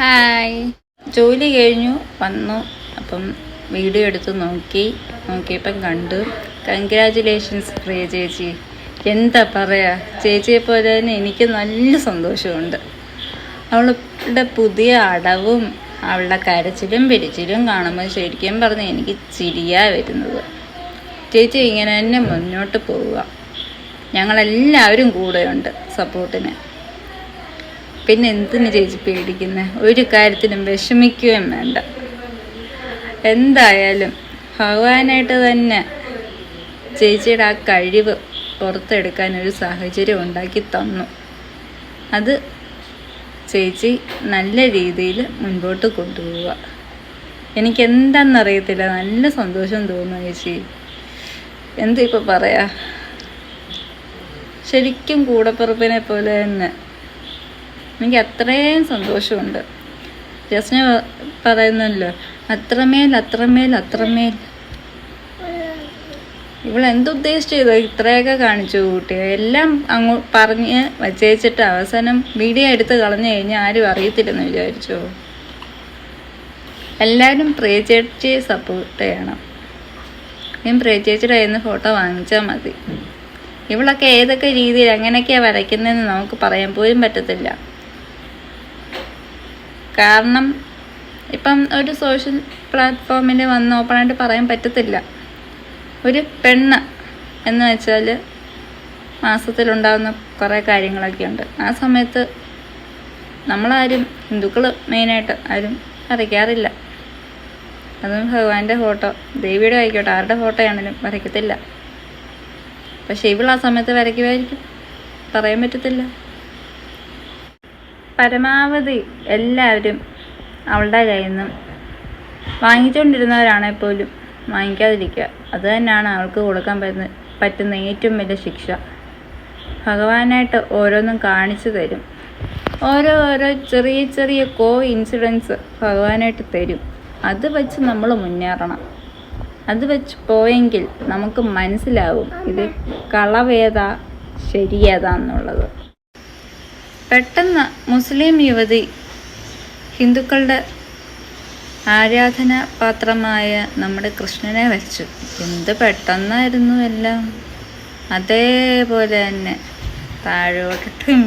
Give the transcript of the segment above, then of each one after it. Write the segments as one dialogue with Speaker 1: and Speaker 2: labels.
Speaker 1: Hi. ജോലി കഴിഞ്ഞു വന്നു. അപ്പം വീഡിയോ എടുത്ത് നോക്കി. നോക്കിയപ്പം കണ്ടു. കൺഗ്രാജുലേഷൻസ് പ്രിയ ചേച്ചി. എന്താ പറയുക ചേച്ചിയെ പോലെ തന്നെ എനിക്ക് നല്ല സന്തോഷമുണ്ട്. അവളുടെ പുതിയ അടവും അവളുടെ കരച്ചിലും പിരിച്ചിലും കാണുമ്പോൾ ശരിക്കും പറഞ്ഞ് എനിക്ക് ചിരിയാ വരുന്നത്. ചേച്ചി ഇങ്ങനെ തന്നെ മുന്നോട്ട് പോവുക. ഞങ്ങളെല്ലാവരും കൂടെയുണ്ട് സപ്പോർട്ടിന് പിന്നെ എന്തിനു ചേച്ചി പേടിക്കുന്നത് ഒരു കാര്യത്തിനും വിഷമിക്കുകയും വേണ്ട. എന്തായാലും ഭഗവാനായിട്ട് തന്നെ ചേച്ചിയുടെ ആ കഴിവ് പുറത്തെടുക്കാൻ ഒരു സാഹചര്യം ഉണ്ടാക്കി തന്നു. അത് ചേച്ചി നല്ല രീതിയിൽ മുൻപോട്ട് കൊണ്ടുപോവുക. എനിക്ക് എന്താണെന്നറിയത്തില്ല നല്ല സന്തോഷം തോന്നുന്നു ചേച്ചി. എന്തിപ്പോൾ പറയാ? ശരിക്കും കൂടപ്പുറപ്പിനെ പോലെ തന്നെ. എനിക്ക് അത്രയും സന്തോഷമുണ്ട്. ജസ്ന പറയുന്നല്ലോ അത്രമേൽ അത്രമേൽ അത്രമേൽ. ഇവളെന്തുദ്ദേശിച്ചു ചെയ്തോ ഇത്രയൊക്കെ കാണിച്ചു കൂട്ടിയോ എല്ലാം അങ്ങോ പറഞ്ഞ് വച്ചേച്ചിട്ട് അവസാനം വീഡിയോ എടുത്ത് കളഞ്ഞു കഴിഞ്ഞാൽ ആരും അറിയത്തില്ലെന്ന് വിചാരിച്ചോ? എല്ലാവരും പ്രേചേച്ചിയെ സപ്പോർട്ട് ചെയ്യണം. ഞാൻ പ്രേചേച്ചിയുടെ കയ്യിൽ നിന്ന് ഫോട്ടോ വാങ്ങിച്ചാൽ മതി. ഇവളൊക്കെ ഏതൊക്കെ രീതിയിൽ എങ്ങനെയൊക്കെയാണ് വരയ്ക്കുന്നതെന്ന് നമുക്ക് പറയാൻ പോലും പറ്റത്തില്ല. കാരണം ഇപ്പം ഒരു സോഷ്യൽ പ്ലാറ്റ്ഫോമിൽ വന്ന് ഓപ്പണായിട്ട് പറയാൻ പറ്റത്തില്ല. ഒരു പെണ്ണ് എന്ന് വെച്ചാൽ മാസത്തിലുണ്ടാകുന്ന കുറേ കാര്യങ്ങളൊക്കെ ഉണ്ട്. ആ സമയത്ത് നമ്മളാരും ഹിന്ദുക്കൾ മെയിനായിട്ട് ആരും വരയ്ക്കാറില്ല. അതും ഭഗവാന്റെ ഫോട്ടോ ദേവിയുടെ ആയിക്കോട്ടെ ആരുടെ ഫോട്ടോയാണെങ്കിലും വരയ്ക്കത്തില്ല. പക്ഷേ ഇവൾ ആ സമയത്ത് വരയ്ക്കുമായിരിക്കും പറയാൻ പറ്റത്തില്ല. പരമാവധി എല്ലാവരും അവളുടെ കയ്യിൽ നിന്നും വാങ്ങിച്ചുകൊണ്ടിരുന്നവരാണെങ്കിൽ പോലും വാങ്ങിക്കാതിരിക്കുക. അത് തന്നെയാണ് അവൾക്ക് കൊടുക്കാൻ പറ്റുന്ന പറ്റുന്ന ഏറ്റവും വലിയ ശിക്ഷ. ഭഗവാനായിട്ട് ഓരോന്നും കാണിച്ചു തരും. ഓരോ ഓരോ ചെറിയ ചെറിയ കോ ഇൻസിഡൻസ് ഭഗവാനായിട്ട് തരും. അത് വെച്ച് നമ്മൾ മുന്നേറണം. അത് വെച്ച് പോയെങ്കിൽ നമുക്ക് മനസ്സിലാവും ഇത് കളവേതാ ശരിയേതാ എന്നുള്ളത് പെട്ടെന്ന് മുസ്ലിം യുവതി ഹിന്ദുക്കളുടെ ആരാധന പാത്രമായ നമ്മുടെ കൃഷ്ണനെ വരച്ചു. എന്ത് പെട്ടെന്നായിരുന്നു എല്ലാം. അതേപോലെ തന്നെ താഴോട്ടിട്ടും.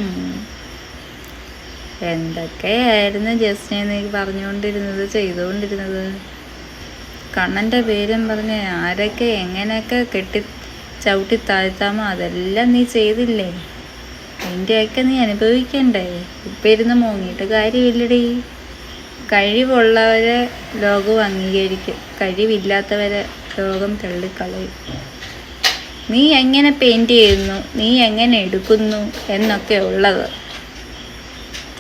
Speaker 1: എന്തൊക്കെയായിരുന്നു ജസ്റ്റിനെ നീ പറഞ്ഞുകൊണ്ടിരുന്നത് ചെയ്തുകൊണ്ടിരുന്നത്? കണ്ണന്റെ പേരും പറഞ്ഞ് ആരൊക്കെ എങ്ങനെയൊക്കെ കെട്ടി ചവിട്ടി താഴ്ത്താമോ അതെല്ലാം നീ ചെയ്തില്ലേ? അതിന്റെയൊക്കെ നീ അനുഭവിക്കണ്ടേ? ഇപ്പം ഇരുന്ന് മുങ്ങിയിട്ട് കാര്യമില്ലടി. കഴിവുള്ളവരെ ലോകം അംഗീകരിക്കും. കഴിവില്ലാത്തവരെ ലോകം തള്ളിക്കളയും. നീ എങ്ങനെ പെയിന്റ് ചെയ്യുന്നു? നീ എങ്ങനെ എടുക്കുന്നു? എന്നൊക്കെ ഉള്ളത്.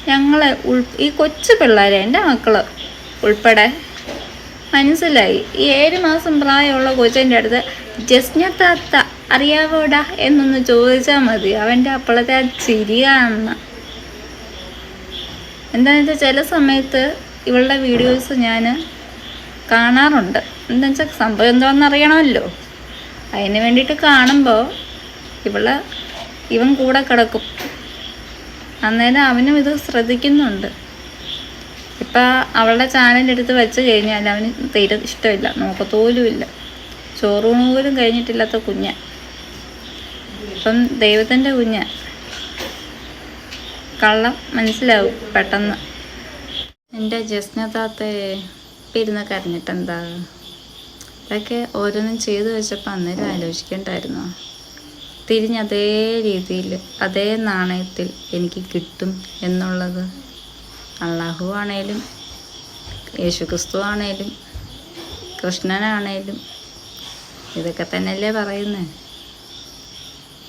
Speaker 1: ഞങ്ങളെ ഉൾ ഈ കൊച്ചു പിള്ളേരെ എന്റെ മക്കൾ ഉൾപ്പെടെ മനസ്സിലായി. ഈ ഏഴ് മാസം പ്രായമുള്ള കൊച്ചിന്റെ അടുത്ത് ജസ്ന അറിയാവോടാ? എന്നൊന്ന് ചോദിച്ചാൽ മതി. അവന്റെ അപ്പോഴത്തെ ആ ചിരി എന്താണെന്ന് വെച്ചാൽ ചില സമയത്ത് ഇവളുടെ വീഡിയോസ് ഞാൻ കാണാറുണ്ട്. എന്താ വെച്ചാൽ സംഭവം എന്താണെന്ന് അറിയണമല്ലോ. അതിന് വേണ്ടിയിട്ട് കാണുമ്പോൾ ഇവൾ ഇവൻ കൂടെ കിടക്കും. അന്നേരം അവനും ഇത് ശ്രദ്ധിക്കുന്നുണ്ട്. ഇപ്പം അവളുടെ ചാനൽ എടുത്ത് വെച്ച് കഴിഞ്ഞാൽ അവന് തീരെ ഇഷ്ടമില്ല. നോക്കത്തോലുമില്ല. ചോറൂണ് പോലും കഴിഞ്ഞിട്ടില്ലാത്ത കുഞ്ഞ. ഇപ്പം ദൈവത്തിന്റെ കുഞ്ഞ. കള്ളം മനസ്സിലാവും പെട്ടെന്ന്. എന്റെ ജസ്നതാത്തെ ഇപ്പം ഇരുന്ന് കരഞ്ഞിട്ടെന്താ? ഇതൊക്കെ ഓരോന്നും ചെയ്തു വെച്ചപ്പോൾ അന്നേരം ആലോചിക്കണ്ടായിരുന്നോ. തിരിഞ്ഞ് അതേ രീതിയിൽ അതേ നാണയത്തിൽ എനിക്ക് കിട്ടും എന്നുള്ളത്. അള്ളാഹു ആണേലും യേശുക്രിസ്തു ആണേലും കൃഷ്ണനാണേലും ഇതൊക്കെ തന്നെയല്ലേ പറയുന്നത്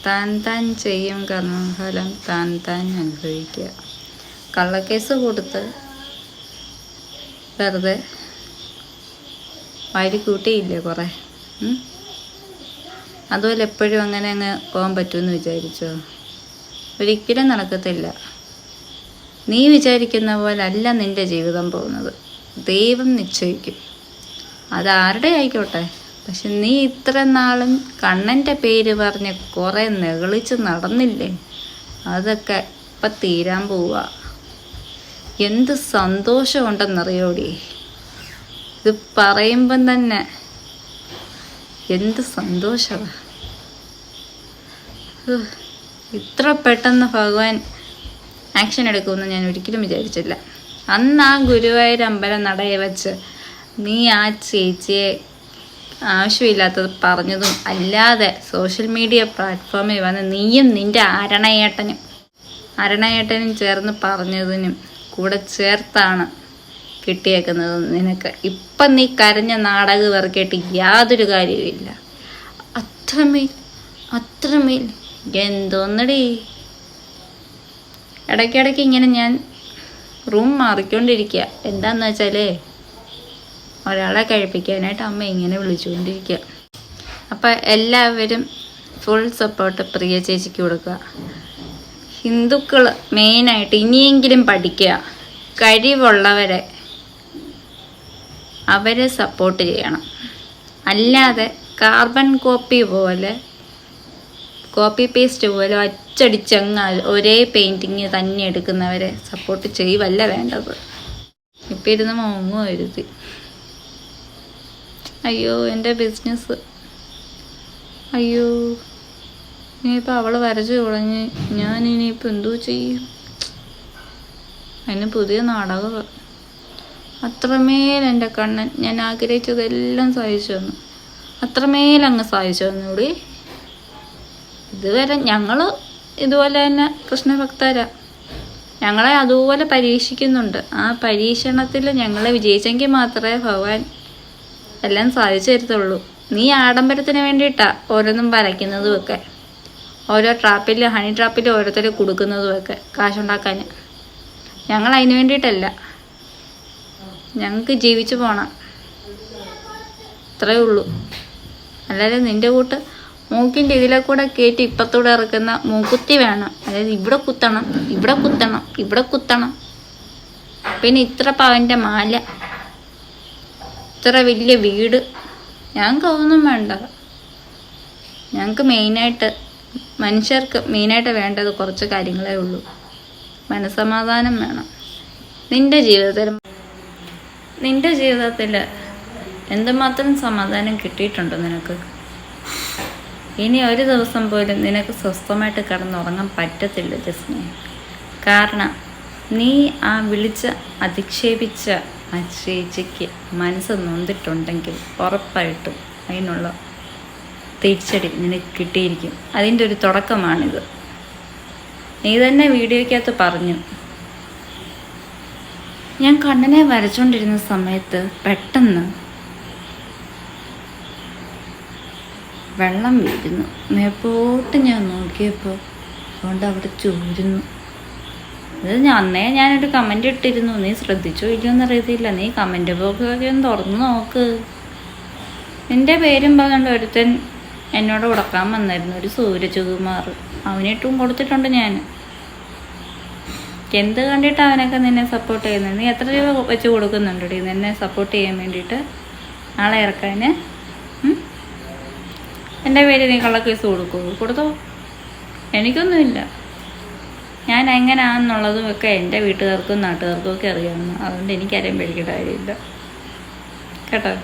Speaker 1: താൻ താൻ ചെയ്യും കർമ്മഫലം താൻ താൻ അനുഭവിക്കുക. കള്ളക്കേസ് കൊടുത്ത് വെറുതെ വാരി കൂട്ടിയില്ലേ കുറേ? അതുപോലെ എപ്പോഴും അങ്ങനെ അങ്ങ് പോകാൻ പറ്റുമെന്ന് വിചാരിച്ചോ? ഒരിക്കലും നടക്കത്തില്ല. നീ വിചാരിക്കുന്ന പോലെ അല്ല നിന്റെ ജീവിതം പോകുന്നത്. ദൈവം നിശ്ചയിക്കും. അതാരുടെ ആയിക്കോട്ടെ? പക്ഷെ നീ ഇത്ര നാളും കണ്ണന്റെ പേര് പറഞ്ഞ് കുറേ നെകളിച്ച് നടന്നില്ലേ? അതൊക്കെ ഇപ്പം തീരാൻ പോവുക എന്ത് സന്തോഷമുണ്ടെന്നറിയോടി? ഇത് പറയുമ്പം തന്നെ എന്ത് സന്തോഷമാണ് ഇത്ര പെട്ടെന്ന് ഭഗവാൻ ആക്ഷൻ എടുക്കുമെന്ന് ഞാൻ ഒരിക്കലും വിചാരിച്ചില്ല. അന്ന് ആ ഗുരുവായൂർ അമ്പലം നടയെ വെച്ച് നീ ആ ചേച്ചിയെ ആവശ്യമില്ലാത്തത് പറഞ്ഞതും അല്ലാതെ സോഷ്യൽ മീഡിയ പ്ലാറ്റ്ഫോമിൽ വന്ന് നീയും നിന്റെ അരണയേട്ടനും അരണയേട്ടനും ചേർന്ന് പറഞ്ഞതിനും കൂടെ ചേർത്താണ് കിട്ടിയേക്കുന്നത് നിനക്ക്. ഇപ്പം നീ കരഞ്ഞ നാടകം ഇറക്കിയിട്ട് യാതൊരു കാര്യവുമില്ല അത്രമേൽ അത്രമേൽ എന്തോന്നടി? ഇടയ്ക്കിടയ്ക്ക് ഇങ്ങനെ ഞാൻ റൂം മാറിക്കൊണ്ടിരിക്കുക. എന്താന്ന് വെച്ചാലേ ഒരാളെ കഴിപ്പിക്കാനായിട്ട് അമ്മ ഇങ്ങനെ വിളിച്ചുകൊണ്ടിരിക്കുക. അപ്പം എല്ലാവരും ഫുൾ സപ്പോർട്ട് പ്രിയ ചേച്ചിക്ക് കൊടുക്കുക. ഹിന്ദുക്കൾ മെയിനായിട്ട് ഇനിയെങ്കിലും പഠിക്കുക. കഴിവുള്ളവരെ അവരെ സപ്പോർട്ട് ചെയ്യണം. അല്ലാതെ കാർബൺ കോപ്പി പോലെ കോപ്പി പേസ്റ്റ് പോലെ അച്ചടിച്ചങ്ങ് ഒരേ പെയിന്റിങ് തന്നെ എടുക്കുന്നവരെ സപ്പോർട്ട് ചെയ്യുവല്ല വേണ്ടത്. ഇപ്പം ഇരുന്ന് മോങ്ങും എഴുതി. അയ്യോ എന്റെ ബിസിനസ് അയ്യോ ഇനിയിപ്പോൾ അവൾ വരച്ചു തുടങ്ങി. ഞാൻ ഇനിയിപ്പോൾ എന്തോ ചെയ്യും? അതിന് പുതിയ നാടകം അത്രമേൽ എന്റെ കണ്ണൻ ഞാൻ ആഗ്രഹിച്ചതെല്ലാം സഹിച്ചു തന്നു. അത്രമേൽ അങ്ങ് സാധിച്ചു തന്നൂടി ഇതുവരെ ഞങ്ങൾ ഇതുപോലെ തന്നെ കൃഷ്ണഭക്തരാ. ഞങ്ങളെ അതുപോലെ പരീക്ഷിക്കുന്നുണ്ട്. ആ പരീക്ഷണത്തിൽ ഞങ്ങളെ വിജയിച്ചെങ്കിൽ മാത്രമേ ഭഗവാൻ എല്ലാം സാധിച്ചു തരത്തുള്ളൂ. നീ ആഡംബരത്തിന് വേണ്ടിയിട്ടാ ഓരോന്നും വരയ്ക്കുന്നതും ഒക്കെ ഓരോ ട്രാപ്പിൽ ഹണി ട്രാപ്പിൽ ഓരോരുത്തർ കൊടുക്കുന്നതും ഒക്കെ കാശുണ്ടാക്കാൻ. ഞങ്ങൾ അതിന് വേണ്ടിയിട്ടല്ല. ഞങ്ങൾക്ക് ജീവിച്ചു പോണം. അത്രേ ഉള്ളൂ. അല്ലാതെ നിന്റെ കൂട്ട് മൂക്കിന്റെ ഇതിലെ കൂടെ കയറ്റി ഇപ്പത്തൂടെ ഇറക്കുന്ന മൂക്കുത്തി വേണം. അതായത് ഇവിടെ കുത്തണം ഇവിടെ കുത്തണം ഇവിടെ കുത്തണം. പിന്നെ ഇത്ര പവന്റെ മാല. ഇത്ര വലിയ വീട് ഞങ്ങൾക്ക് അതൊന്നും വേണ്ട. ഞങ്ങൾക്ക് മെയിനായിട്ട് മനുഷ്യർക്ക് മെയിനായിട്ട് വേണ്ടത് കുറച്ച് കാര്യങ്ങളേ ഉള്ളൂ. മനസമാധാനം വേണം. നിന്റെ ജീവിതത്തിൽ നിന്റെ ജീവിതത്തിൽ എന്തുമാത്രം സമാധാനം കിട്ടിയിട്ടുണ്ടോ നിനക്ക്? ഇനി ഒരു ദിവസം പോലും നിനക്ക് സ്വസ്ഥമായിട്ട് കിടന്നുറങ്ങാൻ പറ്റത്തില്ല ജസ്മി കാരണം നീ ആ വിളിച്ച അധിക്ഷേപിച്ച ആ ചേച്ചിക്ക് മനസ്സ് നൊന്തിട്ടുണ്ടെങ്കിൽ ഉറപ്പായിട്ടും അതിനുള്ള തിരിച്ചടി നിനക്ക് കിട്ടിയിരിക്കും. അതിന്റെ ഒരു തുടക്കമാണിത്. നീ തന്നെ വീഡിയോയ്ക്കകത്ത് പറഞ്ഞു. ഞാൻ കണ്ണനെ വരച്ചുകൊണ്ടിരുന്ന സമയത്ത് പെട്ടെന്ന് വെള്ളം വീഴുന്നു. മേപ്പോട്ട് ഞാൻ നോക്കിയപ്പോൾ അതുകൊണ്ട് അവിടെ ചോരുന്നു. ഞാൻ അന്നേ ഞാനൊരു കമന്റ് ഇട്ടിരുന്നു. നീ ശ്രദ്ധിച്ചോ ഇല്ലയോ എന്നറിയത്തില്ല. നീ കമന്റ് ബോക്സൊക്കെ ഒന്ന് തുറന്ന് നോക്ക്. എന്റെ പേരും പറഞ്ഞുകൊണ്ട് ഒരുത്തൻ എന്നോട് ഉടക്കാൻ വന്നായിരുന്നു. ഒരു സൂരജകുമാർ. അവനിട്ടും കൊടുത്തിട്ടുണ്ട് ഞാൻ എന്ത് കണ്ടിട്ട് അവനൊക്കെ നിന്നെ സപ്പോർട്ട് ചെയ്യുന്നത് നീ എത്ര രൂപ വെച്ച് കൊടുക്കുന്നുണ്ടടി? നിന്നെ സപ്പോർട്ട് ചെയ്യാൻ വേണ്ടിയിട്ട് ആളെ ഇറക്കാൻ എന്റെ പേര് നീ കള്ളക്കേസ് കൊടുക്കുമോ കൊടുത്തോ? എനിക്കൊന്നുമില്ല. ഞാൻ എങ്ങനെയാണെന്നുള്ളതും ഒക്കെ എന്റെ വീട്ടുകാർക്കും നാട്ടുകാർക്കും ഒക്കെ അറിയാമെന്ന് അതുകൊണ്ട് എനിക്കാരെയും പേടിക്കേണ്ട കാര്യമില്ല. കേട്ടോ?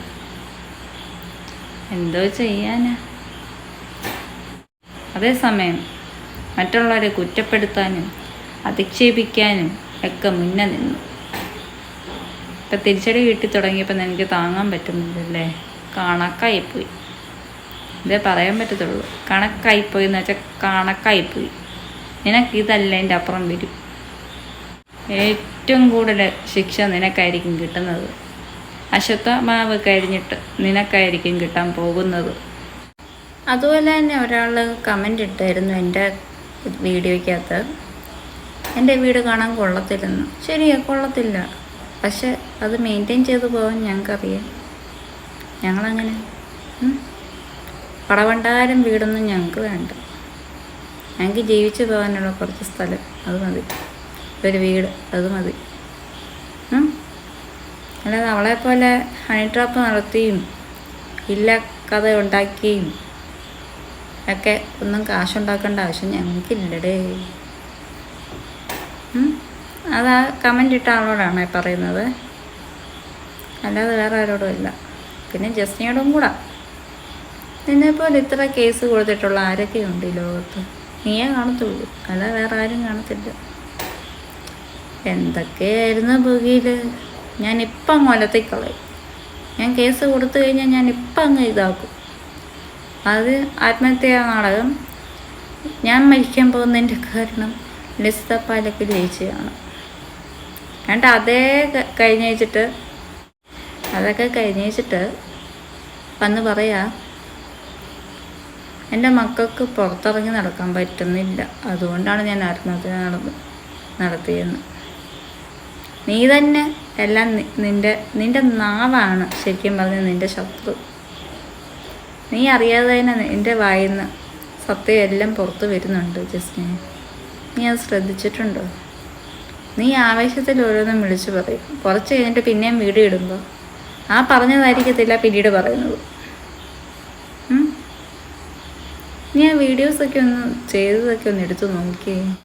Speaker 1: എന്തോ ചെയ്യാനാ? അതേസമയം മറ്റുള്ളവരെ കുറ്റപ്പെടുത്താനും അധിക്ഷേപിക്കാനും ഒക്കെ മുന്നേ നിന്നു. ഇപ്പം തിരിച്ചടി കിട്ടി തുടങ്ങിയപ്പോൾ എനിക്ക് താങ്ങാൻ പറ്റുന്നില്ലല്ലേ? കണക്കായിപ്പോയി. ഇതേ പറയാൻ പറ്റത്തുള്ളൂ. കണക്കായിപ്പോയി എന്ന് വെച്ചാൽ കണക്കായിപ്പോയി. നിനക്ക് ഇതല്ല എന്റെ അപ്പുറം വരും. ഏറ്റവും കൂടുതൽ ശിക്ഷ നിനക്കായിരിക്കും കിട്ടുന്നത്. അശ്വത്ഥമാവ് കഴിഞ്ഞിട്ട് നിനക്കായിരിക്കും കിട്ടാൻ പോകുന്നത്. അതുപോലെ തന്നെ ഒരാൾ കമന്റ് ഇട്ടായിരുന്നു എന്റെ വീഡിയോയ്ക്കകത്ത്. എന്റെ വീട് കാണാൻ കൊള്ളത്തില്ലെന്ന്. ശരിയാ കൊള്ളത്തില്ല. പക്ഷെ അത് മെയിന്റെയിൻ ചെയ്തു പോകാൻ ഞങ്ങൾക്കറിയാം. ഞങ്ങളങ്ങനെ. പടവണ്ടാരം വീടൊന്നും ഞങ്ങൾക്ക് വേണ്ട. ഞങ്ങൾക്ക് ജീവിച്ചു പോകാനുള്ള കുറച്ച് സ്ഥലം അത് മതി. ഒരു വീട് അത് മതി. അല്ലാതെ അവളെ പോലെ ഹണി ട്രാപ്പ് നടത്തിയും ഇല്ല കഥ ഉണ്ടാക്കിയും ഒക്കെ ഒന്നും കാശുണ്ടാക്കേണ്ട ആവശ്യം ഞങ്ങൾക്കില്ലടേ. അത് ആ കമന്റ് ഇട്ട ആളോടാണ് പറയുന്നത്. അല്ലാതെ വേറെ ആരോടും ഇല്ല. പിന്നെ ജസ്നിയോടും കൂടാ. നിന്നെപ്പോലെ ഇത്ര കേസ് കൊടുത്തിട്ടുള്ള ആരൊക്കെ ഉണ്ട് ഈ ലോകത്ത്? നീയേ കാണത്തുള്ളൂ. അല്ല വേറെ ആരും കാണത്തില്ല. എന്തൊക്കെയായിരുന്നു ബുകിയിൽ ഞാനിപ്പം ഒലത്തിക്കളയും ഞാൻ കേസ് കൊടുത്തു കഴിഞ്ഞാൽ ഞാൻ ഇപ്പം അങ്ങ് ഇതാക്കും. അത് ആത്മഹത്യാ നാടകം. ഞാൻ മരിക്കാൻ പോകുന്നതിന്റെ കാരണം ലിസ്ത പാലക്ക് ജയിച്ചതാണ്. എന്നിട്ട് അതേ കഴിഞ്ഞയച്ചിട്ട് അതൊക്കെ കഴിഞ്ഞ് വെച്ചിട്ട് വന്ന് പറയാ എന്റെ മക്കൾക്ക് പുറത്തിറങ്ങി നടക്കാൻ പറ്റുന്നില്ല. അതുകൊണ്ടാണ് ഞാൻ ആത്മഹത്യ നടന്ന് നടത്തിയെന്ന്. നീ തന്നെ എല്ലാം നിന്റെ നിന്റെ നാവാണ് ശരിക്കും പറഞ്ഞ നിന്റെ ശത്രു. നീ അറിയാതെ തന്നെ നിന്റെ വായിന്ന് സത്യം എല്ലാം പുറത്ത് വരുന്നുണ്ട് ജസ്റ്റിന് നീ അത് ശ്രദ്ധിച്ചിട്ടുണ്ടോ? നീ ആവേശത്തിൽ ഓരോന്നും വിളിച്ചു പറയും. കുറച്ച് കഴിഞ്ഞിട്ട് പിന്നെയും വീട് ഇടുമ്പോൾ ആ പറഞ്ഞതായിരിക്കത്തില്ല പിന്നീട് പറയുന്നത്. ആ വീഡിയോസൊക്കെ ഒന്ന് ചെയ്തതൊക്കെ ഒന്ന് എടുത്തു നോക്കിയേ.